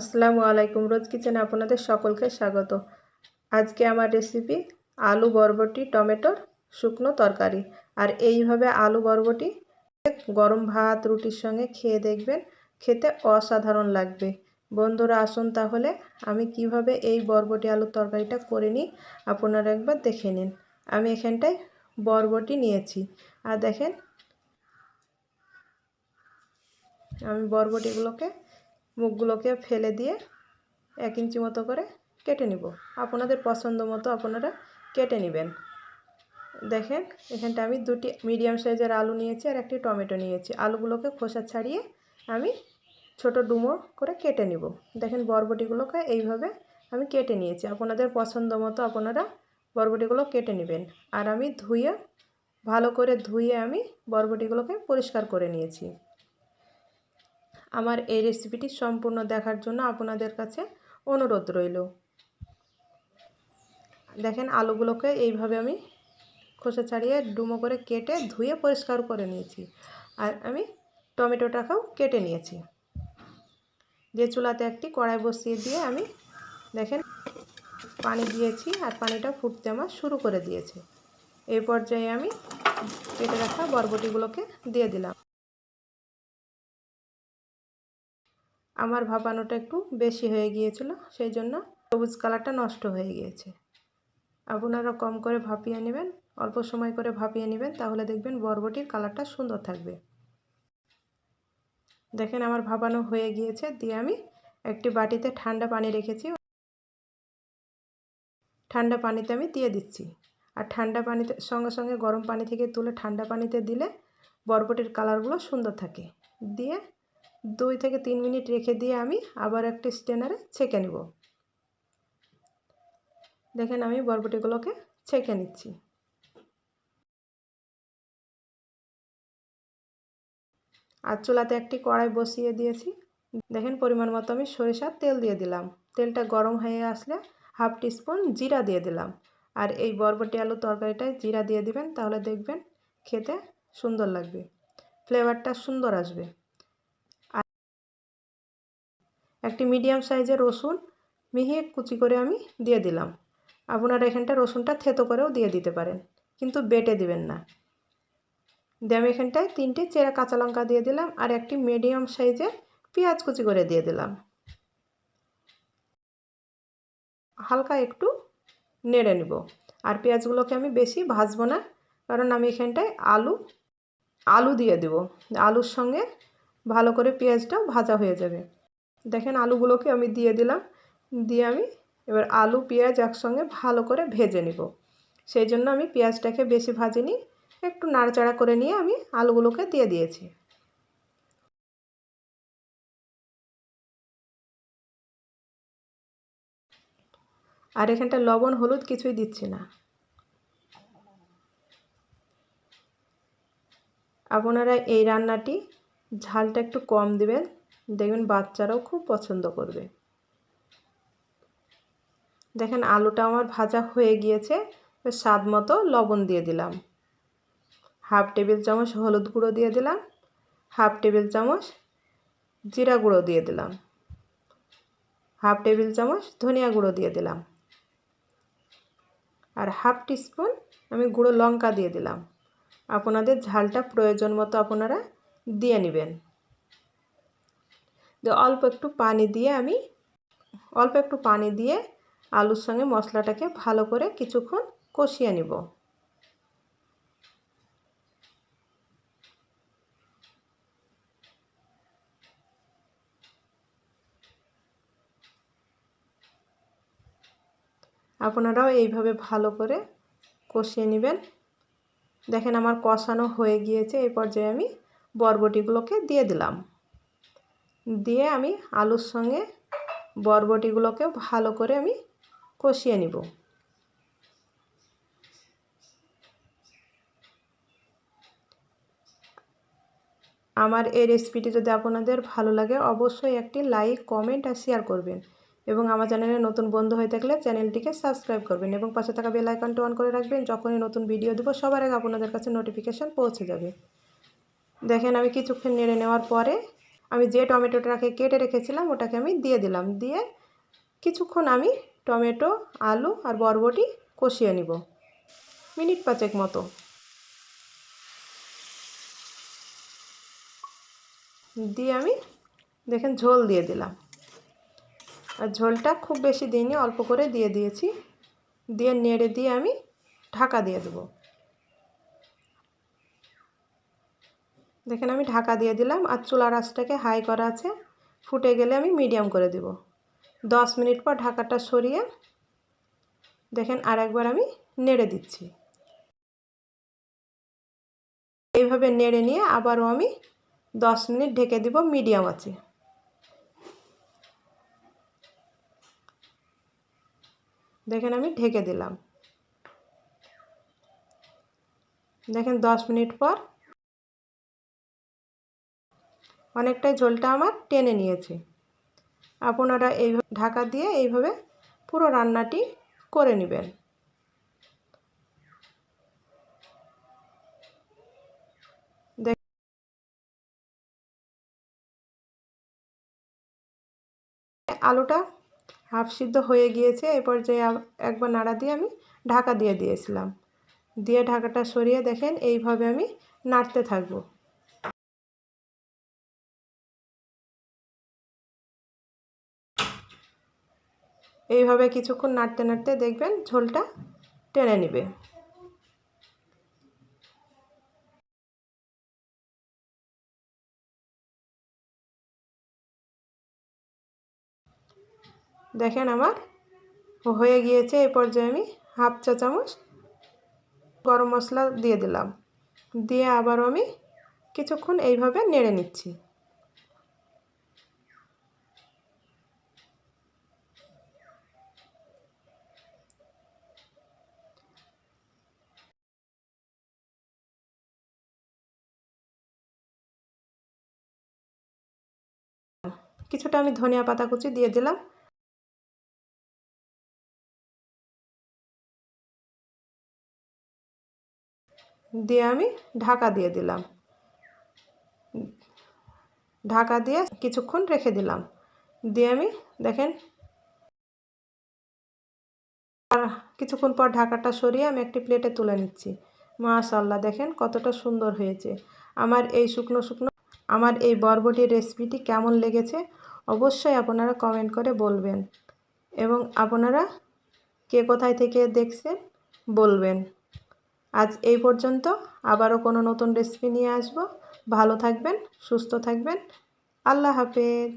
আসসালামু আলাইকুম। রোজ কিচেনে আপনাদের সকলকে স্বাগত। আজকে আমার রেসিপি আলু বরবটি, টমেটোর শুকনো তরকারি। আর এইভাবে আলু বরবটি গরম ভাত, রুটির সঙ্গে খেয়ে দেখবেন, খেতে অসাধারণ লাগবে। বন্ধুরা, আসুন তাহলে আমি কীভাবে এই বরবটি আলুর তরকারিটা করে নিই, আপনারা একবার দেখে নিন। আমি এখানটায় বরবটি নিয়েছি। আর দেখেন, আমি বরবটিগুলোকে মুখগুলোকে ফেলে দিয়ে এক ইঞ্চি মতো করে কেটে নিব। আপনাদের পছন্দ মতো আপনারা কেটে নেবেন। দেখেন, এখানটা আমি দুটি মিডিয়াম সাইজের আলু নিয়েছি আর একটি টমেটো নিয়েছি। আলুগুলোকে খোসা ছাড়িয়ে আমি ছোট ডুমো করে কেটে নিব। দেখেন, বরবটিগুলোকে এইভাবে আমি কেটে নিয়েছি। আপনাদের পছন্দ মতো আপনারা বরবটিগুলো কেটে নেবেন। আর আমি ধুয়ে, ভালো করে ধুয়ে আমি বরবটিগুলোকে পরিষ্কার করে নিয়েছি। আমার এই রেসিপিটি সম্পূর্ণ দেখার জন্য আপনাদের কাছে অনুরোধ রইল। দেখেন আলুগুলোকে এইভাবে আমি খোসা ছাড়িয়ে ডুমো করে কেটে ধুয়ে পরিষ্কার করে নিয়েছি। আর আমি টমেটোটাকেও কেটে নিয়েছি। যে চুলাতে একটি কড়াই বসিয়ে দিয়ে আমি দেখেন পানি দিয়েছি আর পানিটা ফুটতে আমার শুরু করে দিয়েছে। এই পর্যায়ে আমি কেটে রাখা বরবটিগুলোকে দিয়ে দিলাম। আমার ভাপানোটা একটু বেশি হয়ে গিয়েছিল, সেই জন্য সবুজ কালারটা নষ্ট হয়ে গিয়েছে। আপনারা কম করে ভাপিয়ে নেবেন, অল্প সময় করে ভাপিয়ে নেবেন, তাহলে দেখবেন বরবটির কালারটা সুন্দর থাকবে। দেখেন আমার ভাপানো হয়ে গিয়েছে, দিয়ে আমি একটি বাটিতে ঠান্ডা পানি রেখেছি। ঠান্ডা পানিতে আমি দিয়ে দিচ্ছি। আর ঠান্ডা পানিতে, সঙ্গে সঙ্গে গরম পানি থেকে তুলে ঠান্ডা পানিতে দিলে বরবটির কালারগুলো সুন্দর থাকে। দিয়ে দুই থেকে তিন মিনিট রেখে দিয়ে আমি আবার একটা স্টেনারে ছেঁকে নেব। দেখেন আমি বরবটিগুলোকে ছেঁকে নিচ্ছি। আর চুলাতে একটি কড়াই বসিয়ে দিয়েছি। দেখেন পরিমাণ মতো আমি সরিষার তেল দিয়ে দিলাম। তেলটা গরম হয়ে আসলে হাফ টিস্পুন জিরা দিয়ে দিলাম। আর এই বরবটি আলু তরকারিটায় জিরা দিয়ে দিবেন, তাহলে দেখবেন খেতে সুন্দর লাগবে। ফ্লেভারটা সুন্দর আসবে। একটি মিডিয়াম সাইজের রসুন মিহি কুচি করে আমি দিয়ে দিলাম। আপনারা এখানটা রসুনটা থেতো করেও দিয়ে দিতে পারেন, কিন্তু বেটে দিবেন না। দিয়ে আমি এখানটায় তিনটে চেরা কাঁচা লঙ্কা দিয়ে দিলাম আর একটি মিডিয়াম সাইজের পেঁয়াজ কুচি করে দিয়ে দিলাম। হালকা একটু নেড়ে নেব। আর পেঁয়াজগুলোকে আমি বেশি ভাজবো না, কারণ আমি এখানটায় আলু আলু দিয়ে দেব। আলুর সঙ্গে ভালো করে পেঁয়াজটাও ভাজা হয়ে যাবে। দেখেন আলুগুলোকে আমি দিয়ে দিলাম। দিয়ে আমি এবার আলু, পেঁয়াজ একসঙ্গে ভালো করে ভেজে নিব। সেই জন্য আমি পেঁয়াজটাকে বেশি ভাজিনি, একটু নাড়াচাড়া করে নিয়ে আমি আলুগুলোকে দিয়ে দিয়েছি। আর এখানটা লবণ, হলুদ কিছুই দিচ্ছি না। আপনারা এই রান্নাটি ঝালটা একটু কম দিবেন। দেখবেন বাচ্চারাও খুব পছন্দ করবে। দেখেন আলুটা আমার ভাজা হয়ে গিয়েছে স্বাদ মতো লবণ দিয়ে দিলাম। হাফ টেবিল চামচ হলুদ গুঁড়ো দিয়ে দিলাম, হাফ টেবিল চামচ জিরা গুঁড়ো দিয়ে দিলাম, হাফ টেবিল চামচ ধনিয়া গুঁড়ো দিয়ে দিলাম আর হাফ টিস্পুন আমি গুঁড়ো লঙ্কা দিয়ে দিলাম। আপনাদের ঝালটা প্রয়োজন মতো আপনারা দিয়ে নেবেন। অল্প একটু পানি দিয়ে আমি, অল্প একটু পানি দিয়ে আলুর সঙ্গে মশলাটাকে ভালো করে কিছুক্ষণ কষিয়ে নিব। আপনারাও এইভাবে ভালো করে কষিয়ে নেবেন। দেখেন আমার কষানো হয়ে গিয়েছে এই পর্যায়ে আমি বরবটিগুলোকে দিয়ে দিলাম। দিয়ে আমি আলুর সঙ্গে বরবটিগুলোকে ভালো করে আমি কষিয়ে নিব। আমার এই রেসিপিটি যদি আপনাদের ভালো লাগে, অবশ্যই একটি লাইক, কমেন্ট আর শেয়ার করবেন এবং আমার চ্যানেলে নতুন বন্ধু হয়ে থাকলে চ্যানেলটিকে সাবস্ক্রাইব করবেন এবং পাশে থাকা বেল আইকনটা অন করে রাখবেন, যখনই নতুন ভিডিও দেবো, সবার আগে আপনাদের কাছে নোটিফিকেশান পৌঁছে যাবে। দেখেন, আমি কিছুক্ষণ নেড়ে নেওয়ার পরে আমি যে টমেটোটাকে কেটে রেখেছিলাম, ওটাকে আমি দিয়ে দিলাম। দিয়ে কিছুক্ষণ আমি টমেটো, আলু আর বরবটি কষিয়ে নিব, মিনিট পাঁচেক মতো। দিয়ে আমি দেখেন ঝোল দিয়ে দিলাম। আর ঝোলটা খুব বেশি দিইনি, অল্প করে দিয়ে দিয়েছি। দিয়ে নেড়ে দিয়ে আমি ঢাকা দিয়ে দেবো। দেখেন আমি ঢাকা দিয়ে দিলাম আর চুলার আঁচটাকে হাই করা আছে। ফুটে গেলে আমি মিডিয়াম করে দেব। দশ মিনিট পর ঢাকাটা সরিয়ে দেখেন আর একবার আমি নেড়ে দিচ্ছি। এইভাবে নেড়ে নিয়ে আবারও আমি দশ মিনিট ঢেকে দিব মিডিয়াম আছে দেখেন আমি ঢেকে দিলাম। দেখেন দশ মিনিট পর অনেকটাই ঝোলটা আমার টেনে নিয়েছে। আপনারা এইভাবে ঢাকা দিয়ে এইভাবে পুরো রান্নাটি করে নেবেন। আলুটা হাফ সিদ্ধ হয়ে গিয়েছে এরপর যে একবার নাড়া দিয়ে আমি ঢাকা দিয়ে দিয়েছিলাম। দিয়ে ঢাকাটা সরিয়ে দেখেন, এইভাবে আমি নাড়তে থাকব। এইভাবে কিছুক্ষণ নাড়তে নাড়তে দেখবেন ঝোলটা টেনে নেবে। দেখেন আমার, হয়ে গিয়েছে এই পর্যায়ে আমি হাফ চা চামচ গরম মশলা দিয়ে দিলাম। দিয়ে আবারও আমি কিছুক্ষণ এইভাবে নেড়ে নিচ্ছি। কিছুটা আমি ধনিয়া পাতা কুচি দিয়ে দিলাম। দিয়ে আমি ঢাকা দিয়ে দিলাম। ঢাকা দিয়ে কিছুক্ষণ রেখে দিলাম। দিয়ে আমি দেখেন আর কিছুক্ষণ পর ঢাকাটা সরিয়ে আমি একটি প্লেটে তুলে নিচ্ছি। মাশাল্লাহ দেখেন কতটা সুন্দর হয়েছে। আমার এই শুকনো শুকনো, আমার এই বরবটির রেসিপিটি কেমন লেগেছে? অবশ্যই আপনারা কমেন্ট করে বলবেন। এবং আপনারা কে কোথায় থেকে দেখছেন বলবেন। আজ এই পর্যন্ত। আবারও কোনো নতুন রেসিপি নিয়ে আসব। ভালো থাকবেন, সুস্থ থাকবেন। আল্লাহ হাফেজ।